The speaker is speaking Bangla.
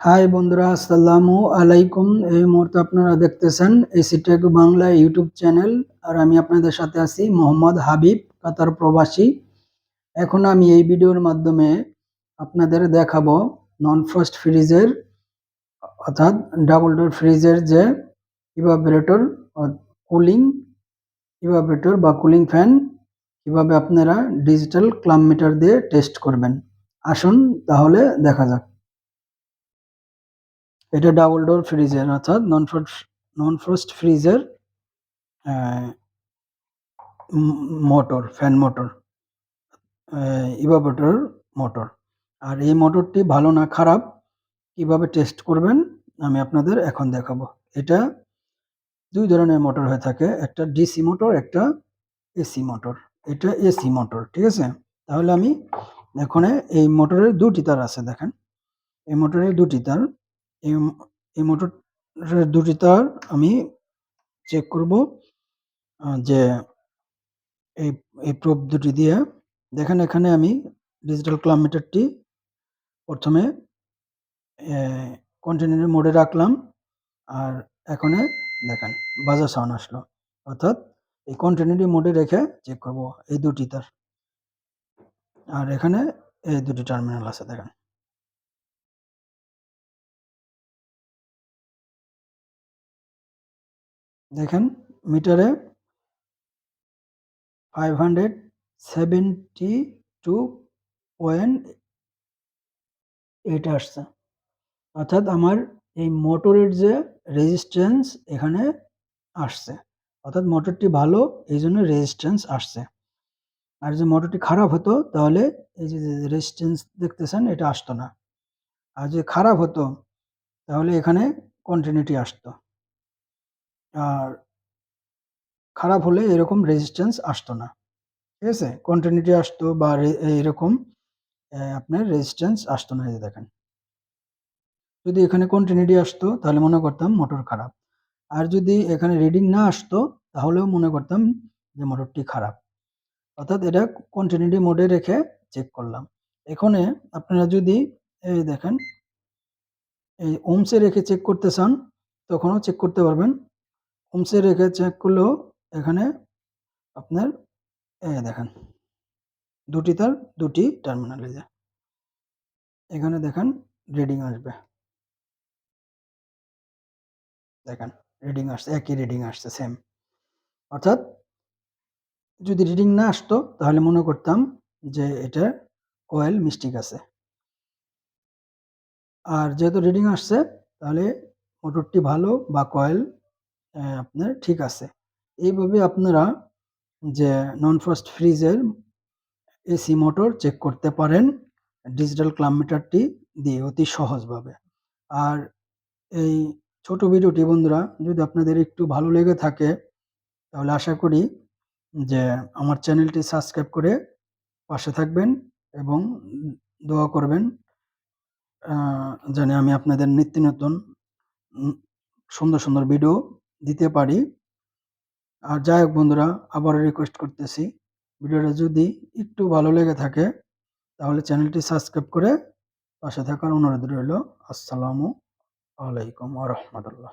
হাই বন্ধুরা, আসসালামু আলাইকুম। এই মুহূর্তে আপনারা দেখতেছেন AC tech Bangla YouTube channel, আর আমি আপনাদের সাথে আছি মোহাম্মদ হাবিব, কাতার প্রবাসী। এখন আমি এই ভিডিওর মাধ্যমে আপনাদের দেখাবো নন ফ্রস্ট ফ্রিজের অর্থাৎ ডাবল ডোর ফ্রিজের যে ইভাবরেটর কুলিং ইভাবরেটর বা কুলিং ফ্যান কীভাবে আপনারা ডিজিটাল ক্লাম মিটার দিয়ে টেস্ট করবেন। আসুন তাহলে দেখা যাক। এটা ডাবল ডোর ফ্রিজের অর্থাৎ নন ফ্রস্ট নন ফ্রস্ট ফ্রিজের motor fan motor evaporator motor আর এই মোটরটি ভালো না খারাপ, কীভাবে টেস্ট করবেন, আমি আপনাদের এখন দেখাবো। এটা দুই ধরনের মোটর হয়ে থাকে, একটা ডিসি মোটর একটা এসি মোটর এটা এসি মোটর ঠিক আছে? তাহলে আমি এখন এই মোটরের দুটি তার আছে, দেখেন। এই মোটরের দুটি তার এই মোটরের দুটি তার আমি চেক করব যে এই এই প্রোব দুটি দিয়ে দেখেন এখানে আমি ডিজিটাল ক্লাম মিটারটি প্রথমে কন্টিনিউর মোডে রাখলাম আর এখানে দেখেন বাজার সাউন্ড আসলো। অর্থাৎ এই কন্টিনিউটি মোডে রেখে চেক করব এই দুটি তার আর এখানে এই দুটি টার্মিনাল আছে দেখেন। দেখেন, মিটারে five hundred seventy two point eight আসছে। অর্থাৎ আমার এই মোটরের যে রেজিস্ট্যান্স এখানে আসছে। অর্থাৎ মোটরটি ভালো, এই জন্য রেজিস্ট্যান্স আসছে। আর যে মোটরটি খারাপ হতো, তাহলে এই যে রেজিস্ট্যান্স দেখতেছেন, এটা আসতো না। আর যে খারাপ হতো, তাহলে এখানে কন্টিনিউটি আসতো। খারাপ হলে এরকম রেজিস্ট্যান্স আসতো না। ঠিক আছে? কন্টিনিউটি আসতো বা এরকম আপনার রেজিস্ট্যান্স আসতো না এই দেখেন। যদি এখানে কন্টিনিউটি আসতো, তাহলে মনে করতাম মোটর খারাপ। আর যদি এখানে রিডিং না আসতো, তাহলেও মনে করতাম যে মোটরটি খারাপ। অর্থাৎ এটা কন্টিনিউটি মোডে রেখে চেক করলাম। এখানে আপনারা যদি, এই দেখেন, এই ওমসে রেখে চেক করতে চান, তখনও চেক করতে পারবেন। ওমসে রেখে চেক করলেও এখানে আপনার দেখেন, দুটি তার, দুটি টার্মিনালে যায় এখানে দেখেন রিডিং আসবে। দেখেন রিডিং আসছে, একই রিডিং আসছে সেম অর্থাৎ যদি রিডিং না আসতো, তাহলে মনে করতাম যে এটা কয়েল মিস্টিক আছে। আর যেহেতু রিডিং আসছে, তাহলে মোটরটি ভালো বা কয়েল আপনার ঠিক আছে। এইভাবে আপনারা যে নন ফ্রস্ট ফ্রিজের এসি মোটর চেক করতে পারেন। ডিজিটাল ক্লাম মিটারটি দিয়ে অতি সহজভাবে। আর এই ছোট ভিডিওটি বন্ধুরা, যদি আপনাদের একটু ভালো লেগে থাকে, তাহলে আশা করি যে আমার চ্যানেলটি সাবস্ক্রাইব করে পাশে থাকবেন এবং দোয়া করবেন জানি আমি আপনাদের নিত্য নতুন সুন্দর সুন্দর ভিডিও দিতে পারি। আর যাই হোক বন্ধুরা, আবারও রিকোয়েস্ট করতেছি। ভিডিওটা যদি একটু ভালো লেগে থাকে, তাহলে চ্যানেলটি সাবস্ক্রাইব করে পাশে থাকার অনুরোধ রইল। আসসালামু আলাইকুম আ রহমতুল্লাহ।